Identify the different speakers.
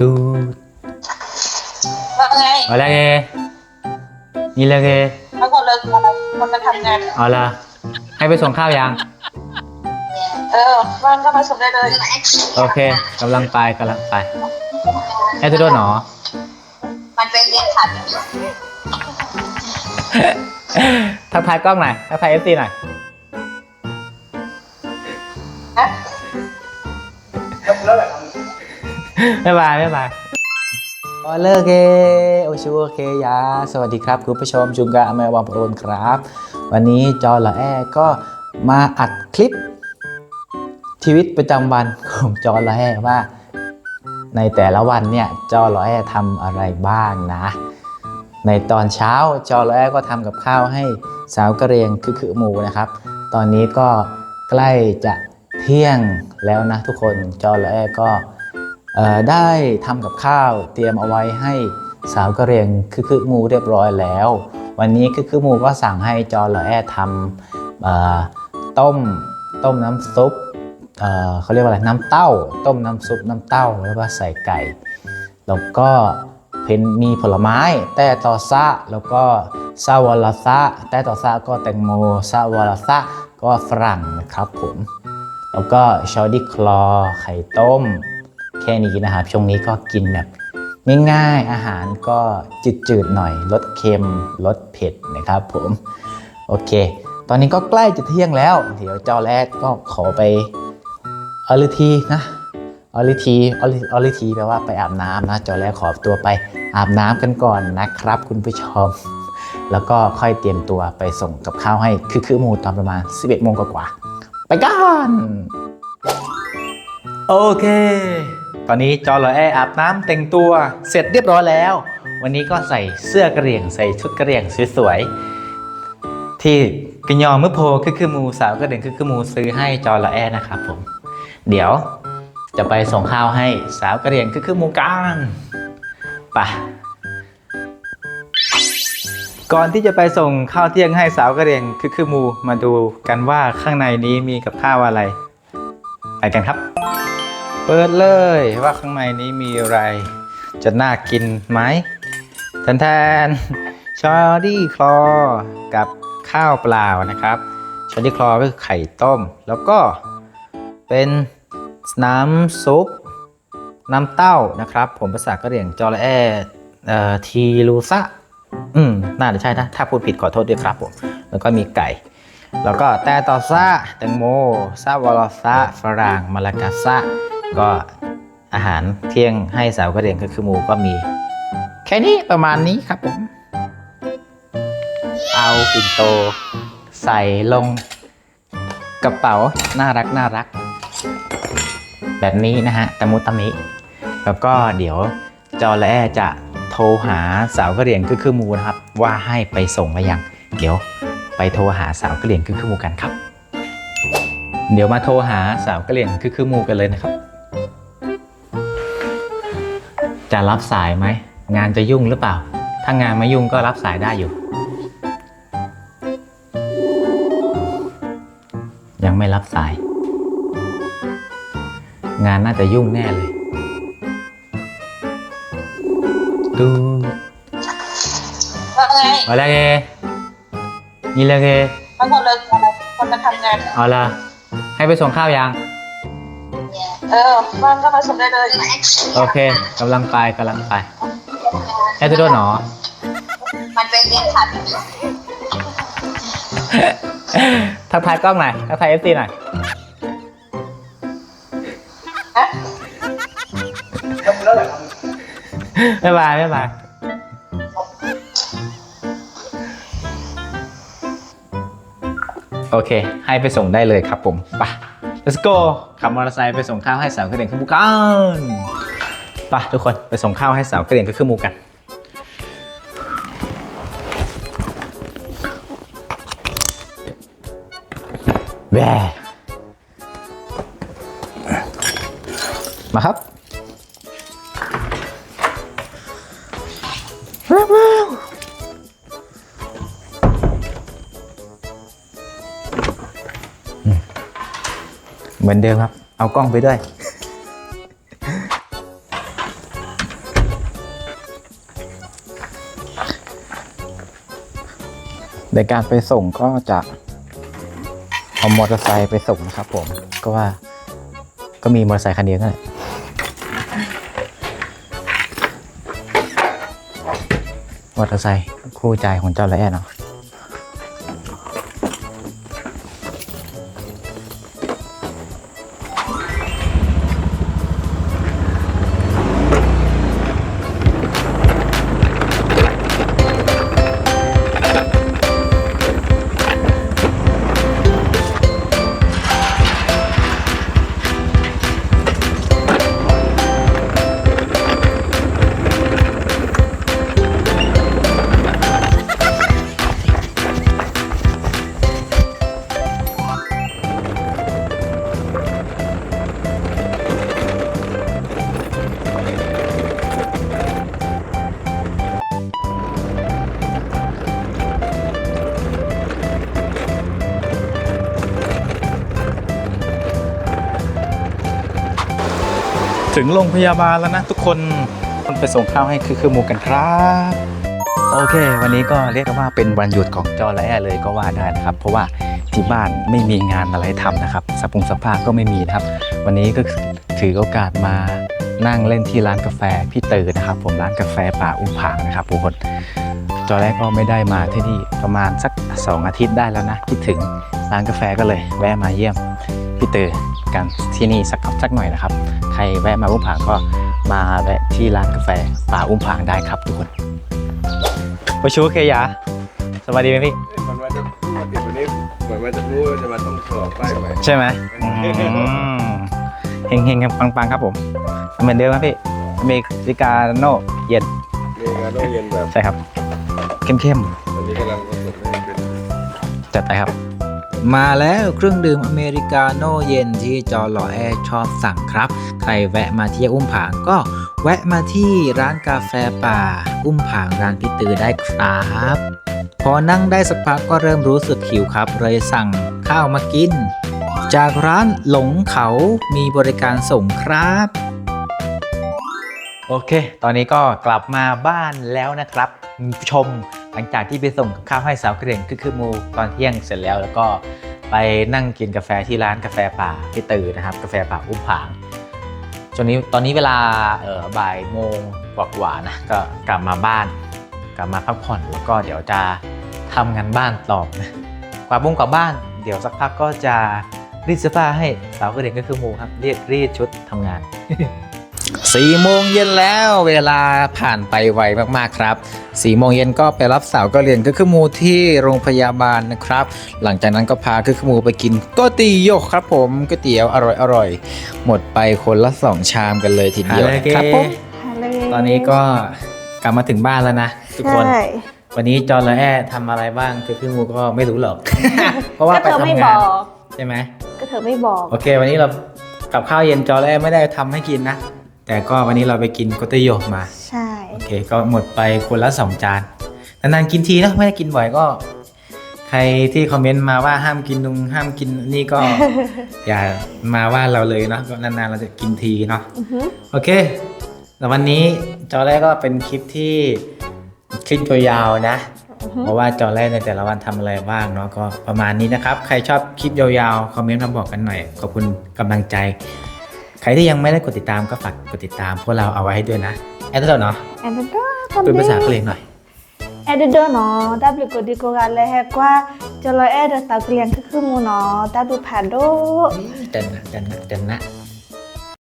Speaker 1: ตู
Speaker 2: ว่าไง
Speaker 1: เอาละไงนี่ละไง
Speaker 2: ทั้งหมดเลยคนมาทำงาน
Speaker 1: เอาละให้ไปส่งข้าวยัง
Speaker 2: เออว่างก็มาส่งได้เลย
Speaker 1: โอเคกำลังไปกำลังไป ให้ทุกคนหนอ
Speaker 2: มันเป็นเรียนขัด
Speaker 1: ทักทายกล้องหน่อยทักทายเอฟซีหน่อย บ๊ายบายบ๊ายบายโอเลเกโอชูโอเคยา สวัสดีครับ คุณผู้ชมจุงกะอเมวังโปรนครับ วันนี้จอละแอก็มาอัดคลิป ชีวิตประจำวันของจอละแอว่า ในแต่ละวันเนี่ยจอละแอทำอะไรบ้างนะ ในตอนเช้าจอละแอก็ทำกับข้าวให้สาวกระเรียงคือคือหมูนะครับ ตอนนี้ก็ใกล้จะเที่ยงแล้วนะทุกคนจอละแอก็ ได้ทำกับข้าวเตรียมเอาไว้ให้สาวกระเรียงคือคือมูเรียบร้อยแล้ว วันนี้คือคือมูก็สั่งให้จอละแอทำต้มต้มน้ำซุปเเขาเรียกว่าอะไรน้ำเต้า ต้มน้ำซุปน้ำเต้าแล้วก็ใส่ไก่ แล้วก็เพนมีผลไม้ แต่ต่อซะแล้วก็ซาวาลาซะแต่ต่อซะก็แตงโมซาวาลาซะก็ฝรั่งนะครับผม แล้วก็ชอดีคลอไข่ต้ม แค่นี้นะครับช่วงนี้ก็กินแบบง่ายๆอาหารก็จืดๆหน่อยลดเค็มลดเผ็ดนะครับ ผมโอเค ตอนนี้ก็ใกล้จะเที่ยงแล้ว เดี๋ยวเจ้าแรกก็ขอไปอลิทีนะอลิทีอลิอลิทีแปลว่าไปอาบน้ำนะเจ้าแรกขอตัวไปอาบน้ำกันก่อนนะครับ คุณผู้ชม แล้วก็ค่อยเตรียมตัวไปส่งกับข้าวให้คือคือหมูตอนประมาณ 11โมงกว่าๆไปกัน โอเค ตอนนี้จอรอแออาบน้ำแต่งตัวเสร็จเรียบร้อยแล้ว วันนี้ก็ใส่เสื้อกระเหรี่ยงใส่ชุดกระเหรี่ยงสวยๆที่กระยอมือโพคือคือมูสาวกระเหรี่ยงคือคือมูซื้อให้จอรอแอนะครับผม เดี๋ยวจะไปส่งข้าวให้สาวกระเหรี่ยงคือคือมูกันไปก่อนที่จะไปส่งข้าวเที่ยงให้สาวกระเรียงคือคือมูมาดูกันว่าข้างในนี้มีกับข้าวอะไร ไปกันครับ เปิดเลยว่าข้างในนี้มีอะไร จะน่ากินไหมแทนแทนชอดี้คลอกับข้าวเปล่านะครับชอดี้คลอก็คือไข่ต้ม แล้วก็เป็นน้ำซุป น้ำเต้านะครับ ผมภาษากะเหรี่ยงจอระแอเออทีลูซะอืมน่าจะใช่นะ ถ้าพูดผิดขอโทษด้วยครับผมแล้วก็มีไก่ แล้วก็แต่ต่อซะแตงโมซาวาลซะฝรั่งมาลากาซะ ก็อาหารเที่ยงให้สาวกระเหรี่ยงก็คือหมูก็มี แค่นี้ประมาณนี้ครับผม เอาปิ่นโต ใส่ลงกระเป๋าน่ารักน่ารัก แบบนี้นะฮะตะมุตะมิ แล้วก็เดี๋ยวจอและแอจะโทรหาสาวกระเรียงคือคือหมูนะครับ ว่าให้ไปส่งมายัง เดี๋ยวไปโทรหาสาวกระเรียงคือคือหมูกันครับ เดี๋ยวมาโทรหาสาวกระเหรี่ยงคือคือมูกันเลยนะครับ จะรับสายไหม งานจะยุ่งหรือเปล่า ถ้างานไม่ยุ่งก็รับสายได้อยู่ ยังไม่รับสาย งานน่าจะยุ่งแน่เลยดู
Speaker 2: ว่าไง
Speaker 1: เอาละไงนี่ละไง
Speaker 2: ทั้งหมดเลยคนมาทำงาน
Speaker 1: เอาละให้ไปส่งข้าวยัง
Speaker 2: เออว่างก็มาส่งได้เลย
Speaker 1: โอเคกำลังไปกำลังไปให้ทุกคนหนอ
Speaker 2: มันเป็นเรียนขัด
Speaker 1: ทักทายกล้องหน่อยทักทายเอฟซีหน่อย
Speaker 2: นะ
Speaker 1: บ๊ายบายบ๊ายบายโอเค ให้ไปส่งได้เลยครับผมไป let's go ขับมอเตอร์ไซค์ไปส่งข้าวให้สาวกระเด่งขึ้นมูกันไปทุกคนไปส่งข้าวให้สาวกระเด่งขึ้นมูกันแว่มาครับ เหมือนเดิมครับ เอากล้องไปด้วย ในการไปส่งก็จะเอามอเตอร์ไซค์ไปส่งนะครับผม ก็ว่าก็มีมอเตอร์ไซค์คันเดียวกันแหละมอเตอร์ไซค์คู่ใจของเจ้าและแอนเนาะ ถึงโรงพยาบาลแล้วนะทุกคนคนไปส่งข้าวให้คือคือหมูกันครับโอเค วันนี้ก็เรียกว่าเป็นวันหยุดของจอและแอเลยก็ว่าได้นะครับ เพราะว่าที่บ้านไม่มีงานอะไรทำนะครับสปุงสภาก็ไม่มีนะครับ วันนี้ก็ถือโอกาสมานั่งเล่นที่ร้านกาแฟพี่เตอร์นะครับ ผมร้านกาแฟป่าอุ้มผางนะครับทุกคนจอแรกก็ไม่ได้มาที่นี่ประมาณสัก 2 อาทิตย์ได้แล้วนะ คิดถึงร้านกาแฟก็เลย แวะมาเยี่ยมพี่เตอร์กันที่นี่สักสักหน่อยนะครับ ใครแวะมาอุ้มผางก็มาแวะที่ร้านกาแฟป่าอุ้มผางได้ครับทุกคนวชูเคยาสวัสดีไหมพี่
Speaker 3: มันว่าจะพูดเดี๋ยววันนี้เหมือนว่าจะพูดว่าจะมาต้องสอบป้ายใหม่
Speaker 1: ใช่ไหมอืมเฮงเฮงๆปังๆครับผมเหมือนเดิมครับพี่อเมริกาโน่เย็น
Speaker 3: มีงานต้องเรียนแบบ
Speaker 1: ใช่ครับ เข้มๆ
Speaker 3: ตอนนี้กำลังผสมให้เป็น
Speaker 1: จัดไปครับ มาแล้วเครื่องดื่มอเมริกาโน่เย็นที่จอหล่อแอร์ชอบสั่งครับ ใครแวะมาเที่ยวอุ้มผางก็แวะมาที่ร้านกาแฟป่า อุ้มผางร้านพี่ตือได้ครับพอนั่งได้สักพักก็เริ่มรู้สึกหิวครับ เลยสั่งข้าวมากิน จากร้านหลงเขามีบริการส่งครับ โอเค ตอนนี้ก็กลับมาบ้านแล้วนะครับ ชม หลังจากที่ไปส่งข้าวให้สาวกระเหรียงคือคือมูตอนเที่ยงเสร็จแล้ว แล้วก็ไปนั่งกินกาแฟที่ร้านกาแฟป่าพี่ตือนะครับ กาแฟป่าอุ้มผางจนนี้ตอนนี้เวลาเออบ่ายโมงกว่าๆนะก็กลับมาบ้าน กลับมาพักผ่อนแล้วก็เดี๋ยวจะทำงานบ้านต่อนะกวาดบ้งกวาดบ้าน เดี๋ยวสักพักก็จะรีดเสื้อผ้าให้สาวกระเหรียงก็คือมูครับเรียกรีดชุดทำงาน สี่โมงเย็นแล้วเวลาผ่านไปไวมากๆครับสี่โมงเย็นก็ไปรับสาวก็เรียนก็คือมูที่โรงพยาบาลนะครับ หลังจากนั้นก็พาคือมูไปกินก๋วยเตี๋ยวครับผมก๋วยเตี๋ยวอร่อยอร่อยๆหมดไปคนละสองชามกันเลยทีเดียวนะครับผมตอนนี้ก็กลับมาถึงบ้านแล้วนะ ทุกคน
Speaker 4: ใช่
Speaker 1: วันนี้จอร์และแอทำอะไรบ้างคือคือมูก็ไม่รู้หรอก เพราะว่า
Speaker 4: ก็
Speaker 1: ไป
Speaker 4: เธอไม่
Speaker 1: ทำ
Speaker 4: บ
Speaker 1: งาน
Speaker 4: อก
Speaker 1: ใช่ไหม
Speaker 4: ก็เธอไม่บอก
Speaker 1: โอเค วันนี้เรากับข้าวเย็นจอร์และแอไม่ได้ทำให้กินนะ แต่ก็วันนี้เราไปกินก๋วยเตี๋ยวมา
Speaker 4: ใช่
Speaker 1: โอเค ก็หมดไปคนละสองจาน นานๆกินทีนะไม่ได้กินบ่อยก็ ใครที่คอมเมนต์มาว่าห้ามกินนุงห้ามกินนี่ก็ อย่ามาว่าเราเลยเนาะก็นานๆเราจะกินทีเนาะ
Speaker 4: อือหือ
Speaker 1: โอเคแต่วันนี้จอแรกก็เป็นคลิปที่คลิปตัวยาวนะ
Speaker 4: อือหือ
Speaker 1: เพราะว่าจอแรกในแต่ละวันทำอะไรบ้างเนาะก็ประมาณนี้นะครับ ใครชอบคลิปยาวๆคอมเมนต์มาบอกกันหน่อยขอบคุณกำลังใจ ใครที่ยังไม่ได้กดติดตามก็ฝากกดติดตามพวกเราเอาไว้ให้ด้วยนะแอดเดอร์เนาะ
Speaker 4: แอนด์ก็
Speaker 1: เป็นภาษาเกาหลีหน่อย
Speaker 4: แอนด์เดอร์เนาะดับลิโกดิโกกันเลยแฮกว่าจะรอแอดสาวเกลียนคือคือมูเนาะดับดูผ่านโด
Speaker 1: จันนะจันนะจันนะ